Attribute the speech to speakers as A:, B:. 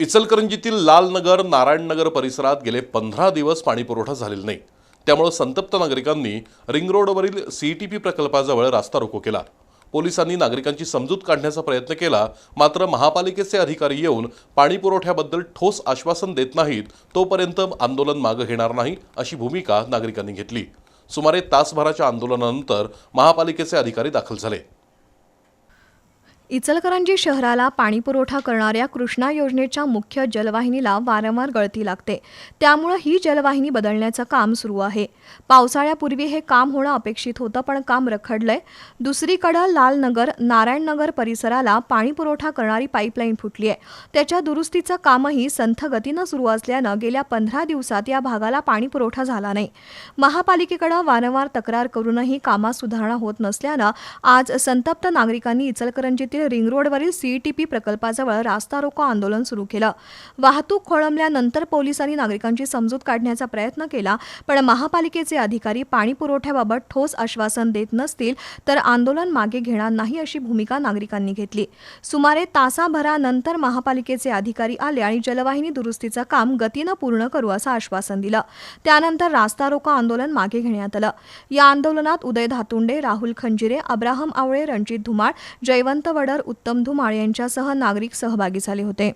A: इचलकरंजीतील लालनगर नारायणनगर परिसरात गेले पंधरा दिवस पाणीपुरवठा झालेला नाही. त्यामुळे संतप्त नागरिकांनी रिंग रोडवरील सीईटीपी प्रकल्पाजवळ रास्ता रोको केला. पोलिसांनी नागरिकांची समजूत काढण्याचा प्रयत्न केला मात्र महापालिकेचे अधिकारी येऊन पाणीपुरवठ्याबद्दल ठोस आश्वासन देत नाहीत तोपर्यंत आंदोलन मागं घेणार नाही अशी भूमिका नागरिकांनी घेतली. सुमारे तासभराच्या आंदोलनानंतर महापालिकेचे अधिकारी दाखल झाले.
B: इचलकरंजी शहराला पाणीपुरवठा करणाऱ्या कृष्णा योजनेच्या मुख्य जलवाहिनीला वारंवार गळती लागते. त्यामुळं ही जलवाहिनी बदलण्याचं काम सुरू आहे. पावसाळ्यापूर्वी हे काम होणं अपेक्षित होतं पण काम रखडलंय. दुसरीकडं लालनगर नारायणनगर परिसराला पाणीपुरवठा करणारी पाईपलाईन फुटली आहे त्याच्या दुरुस्तीचं कामही संथ गतीनं सुरू असल्यानं गेल्या पंधरा दिवसात या भागाला पाणीपुरवठा झाला नाही. महापालिकेकडं वारंवार तक्रार करूनही कामात सुधारणा होत नसल्यानं आज संतप्त नागरिकांनी येथील रिंग रोडवरील सीईटीपी प्रकल्पाजवळ रास्ता रोको आंदोलन सुरू केलं. वाहतूक खोळंबल्यानंतर पोलिसांनी नागरिकांची समजूत काढण्याचा प्रयत्न केला पण महापालिकेचे अधिकारी पाणी पुरवठ्याबाबत ठोस आश्वासन देत नसतील तर आंदोलन मागे घेणार नाही अशी भूमिका नागरिकांनी घेतली. सुमारे तासाभरानंतर महापालिकेचे अधिकारी आले आणि जलवाहिनी दुरुस्तीचं काम गतीनं पूर्ण करू असं आश्वासन दिलं. त्यानंतर रास्ता रोको आंदोलन मागे घेण्यात आलं. या आंदोलनात उदय धातुंडे राहुल खंजिरे अब्राहम आवळे रणजित धुमाळ जयवंत वड वडर उत्तम धुमाळ यांच्यासह नागरिक सहभागी झाले होते.